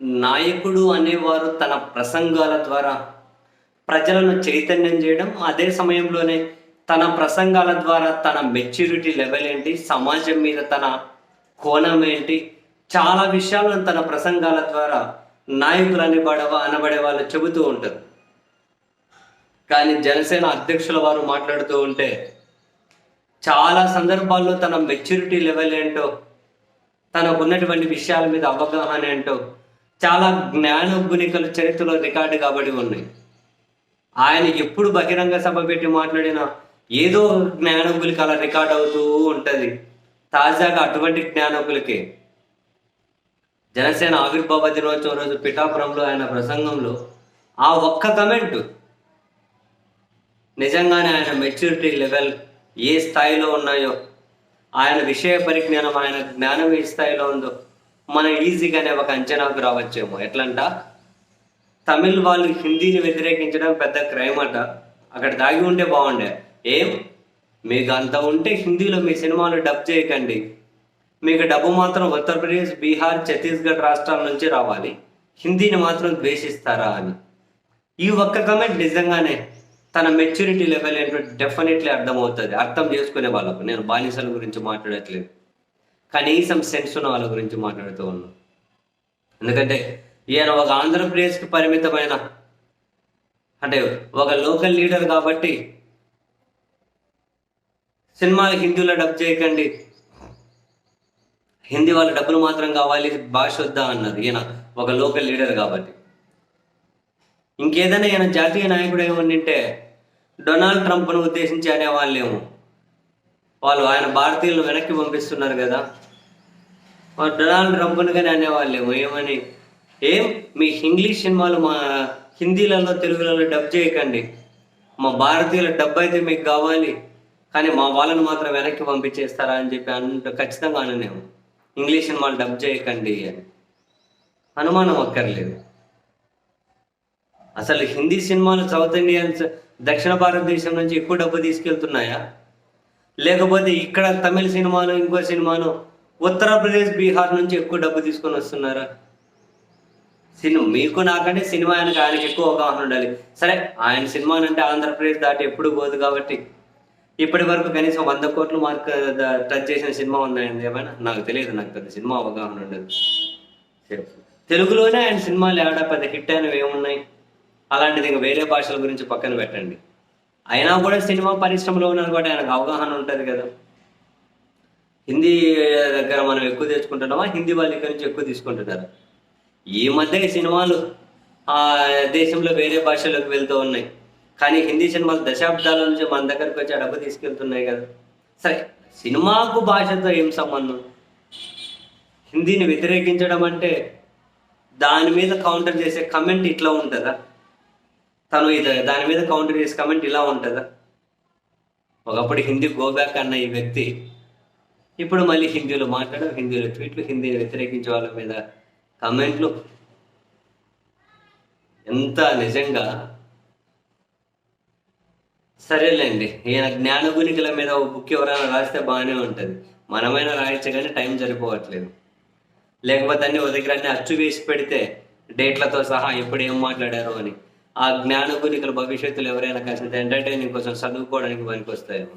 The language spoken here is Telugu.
నాయకుడు అనేవారు తన ప్రసంగాల ద్వారా ప్రజలను చైతన్యం చేయడం అదే సమయంలోనే తన ప్రసంగాల ద్వారా తన మెచ్యూరిటీ లెవెల్ ఏంటి సమాజం మీద తన కోణం ఏంటి చాలా విషయాలను తన ప్రసంగాల ద్వారా నాయకులు అనబడే అనబడే వాళ్ళు చెబుతూ ఉంటారు. కానీ జనసేన అధ్యక్షుల వారు మాట్లాడుతూ ఉంటే చాలా సందర్భాల్లో తన మెచ్యూరిటీ లెవెల్ ఏంటో తనకున్నటువంటి విషయాల మీద అవగాహన ఏంటో చాలా జ్ఞాన గుణికలు చరిత్రలో రికార్డు కాబడి ఉన్నాయి. ఆయన ఎప్పుడు బహిరంగ సభ పెట్టి మాట్లాడినా ఏదో జ్ఞానగులికి అలా రికార్డ్ అవుతూ ఉంటుంది. తాజాగా అటువంటి జ్ఞానగులకే జనసేన ఆవిర్భావ దినోత్సవం రోజు పిఠాపురంలో ఆయన ప్రసంగంలో ఆ ఒక్క కమెంటు నిజంగానే ఆయన మెచ్యూరిటీ లెవెల్ ఏ స్థాయిలో ఉన్నాయో ఆయన విషయ పరిజ్ఞానం ఆయన జ్ఞానం ఏ స్థాయిలో ఉందో మనం ఈజీగానే ఒక అంచనాకు రావచ్చేమో. ఎట్లంట? తమిళ్ వాళ్ళు హిందీని వ్యతిరేకించడం పెద్ద క్రైమ్ అట. అక్కడ దాగి ఉంటే బాగుండే. ఏం? మీకు అంత ఉంటే హిందీలో మీ సినిమాలు డబ్ చేయకండి. మీకు డబ్బు మాత్రం ఉత్తరప్రదేశ్ బీహార్ ఛత్తీస్గఢ్ రాష్ట్రాల నుంచి రావాలి. హిందీని మాత్రం ద్వేషిస్తారా అని. ఈ ఒక్క కమెంట్ నిజంగానే తన మెచ్యూరిటీ లెవెల్ ఏంటో డెఫినెట్లీ అర్థమవుతుంది. అర్థం చేసుకునే వాళ్ళకు. నేను బానిసల గురించి మాట్లాడట్లేదు. కనీసం సెన్స్ ఉన్న వాళ్ళ గురించి మాట్లాడుతూ ఉన్నాం. ఎందుకంటే ఈయన ఒక ఆంధ్రప్రదేశ్కి పరిమితమైన అంటే ఒక లోకల్ లీడర్ కాబట్టి సినిమాలు హిందీలో డబ్ చేయకండి. హిందీ వాళ్ళ డబ్బులు మాత్రం కావాలి భాష వద్దా అన్నారు ఈయన ఒక లోకల్ లీడర్ కాబట్టి. ఇంకేదైనా ఈయన జాతీయ నాయకుడు ఏమన్నింటే డొనాల్డ్ ట్రంప్ను ఉద్దేశించి అనేవాళ్ళేమో. వాళ్ళు ఆయన భారతీయులను వెనక్కి పంపిస్తున్నారు కదా. వాళ్ళు డొనాల్డ్ ట్రంప్ని కానీ అనేవాళ్ళేమో ఏమని? ఏం? మీ ఇంగ్లీష్ సినిమాలు మా హిందీలలో తెలుగులలో డబ్ చేయకండి. మా భారతీయుల డబ్బు అయితే మీకు కావాలి కానీ మా వాళ్ళని మాత్రం వెనక్కి పంపించేస్తారా అని చెప్పి అంట ఖచ్చితంగా అననేమో ఇంగ్లీష్ సినిమాలు డబ్ చేయకండి అని. అనుమానం అక్కర్లేదు. అసలు హిందీ సినిమాలు సౌత్ ఇండియన్స్ దక్షిణ భారతదేశం నుంచి ఎక్కువ డబ్బు తీసుకెళ్తున్నాయా? లేకపోతే ఇక్కడ తమిళ సినిమాలు ఇంకో సినిమాలు ఉత్తరప్రదేశ్ బీహార్ నుంచి ఎక్కువ డబ్బు తీసుకొని వస్తున్నారా? సినిమా మీకు నాకంటే సినిమా ఆయనకి ఆయనకి ఎక్కువ అవగాహన ఉండాలి. సరే ఆయన సినిమా అంటే ఆంధ్రప్రదేశ్ దాటి ఎప్పుడు పోదు కాబట్టి ఇప్పటి వరకు కనీసం వంద కోట్ల మార్క్ టచ్ చేసిన సినిమా ఉందండి ఏమైనా? నాకు తెలియదు నాకు పెద్ద సినిమా అవగాహన ఉండదు. తెలుగులోనే ఆయన సినిమాలు ఏడా పెద్ద హిట్ అయినవి ఏమున్నాయి? అలాంటిది ఇంకా వేరే భాషల గురించి పక్కన పెట్టండి. అయినా కూడా సినిమా పరిశ్రమలో ఉన్నారు కూడా ఆయనకు అవగాహన ఉంటుంది కదా. హిందీ దగ్గర మనం ఎక్కువ తెచ్చుకుంటున్నామా? హిందీ వాళ్ళ దగ్గర నుంచి ఎక్కువ తీసుకుంటున్నారు? ఈ మధ్య సినిమాలు ఆ దేశంలో వేరే భాషలోకి వెళ్తూ ఉన్నాయి. కానీ హిందీ సినిమాలు దశాబ్దాల నుంచి మన దగ్గరకు వచ్చి ఆ డబ్బు తీసుకెళ్తున్నాయి కదా. సరే సినిమాకు భాషతో ఏం సంబంధం? హిందీని వ్యతిరేకించడం అంటే దాని మీద కౌంటర్ చేసే కమెంట్ ఇట్లా ఉంటుందా? తను ఇది దాని మీద కౌంటర్ చేసి కమెంట్ ఇలా ఉంటుందా. ఒకప్పుడు హిందీ గోబ్యాక్ అన్న ఈ వ్యక్తి ఇప్పుడు మళ్ళీ హిందీలో మాట్లాడడం హిందీలో ట్వీట్లు హిందీని వ్యతిరేకించే వాళ్ళ మీద కమెంట్లు. ఎంత నిజంగా? సరేలేండి ఈయన జ్ఞానగునికల మీద ఒక బుక్ ఎవరైనా రాస్తే బాగానే ఉంటుంది. మనమైనా రాయొచ్చు కానీ టైం సరిపోవట్లేదు. లేకపోతే అన్ని ఒక దగ్గర అన్ని అచ్చు వేసి పెడితే డేట్లతో సహా ఎప్పుడు ఏం మాట్లాడారు అని. ఆ జ్ఞాన భవిష్యత్తులో ఎవరైనా కాసింత ఎంటర్టైనింగ్ కోసం చదువుకోవడానికి పనికి వస్తాయేమో